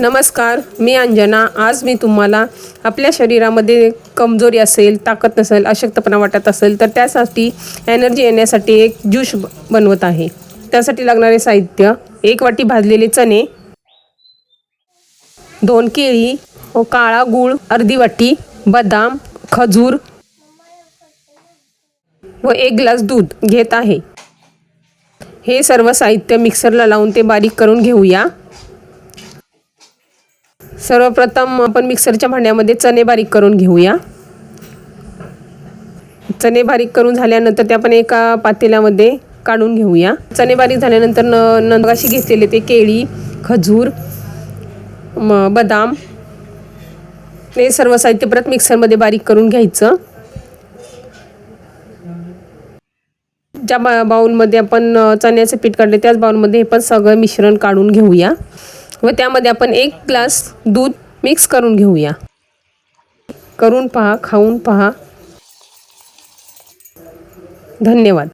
नमस्कार मी अंजना. आज मी तुम्हाला आपल्या शरीरामध्ये कमजोरी असेल ताकद नसेल अशक्तपणा वाटत असेल तर त्यासाठी एनर्जी येण्यासाठी एक ज्यूस बनवत आहे. त्यासाठी लागणारे साहित्य एक वाटी भाजलेले चणे दोन केळी हो, काळा गूळ अर्धी वाटी बदाम खजूर व एक ग्लास दूध घेत आहे. हे सर्व साहित्य मिक्सरला लावून ते बारीक करून घेऊया. सर्वप्रथम आपण मिक्सरच्या भांड्यामध्ये चणे बारीक करून घेऊया. चणे बारीक करून झाल्यानंतर ते आपण एका पातेल्यामध्ये काढून घेऊया. चणे बारीक झाल्यानंतर न नंदगाशी घेतलेले ते केळी खजूर म बदाम हे सर्व साहित्य परत मिक्सरमध्ये बारीक करून घ्यायचं. ज्या बा बाऊलमध्ये आपण चण्याचं पीठ काढले त्याच बाऊलमध्ये हे पण सगळं मिश्रण काढून घेऊया. व त्यामध्ये आपण एक ग्लास दूध मिक्स करून घेऊया. करून पहा खाऊन पहा. धन्यवाद.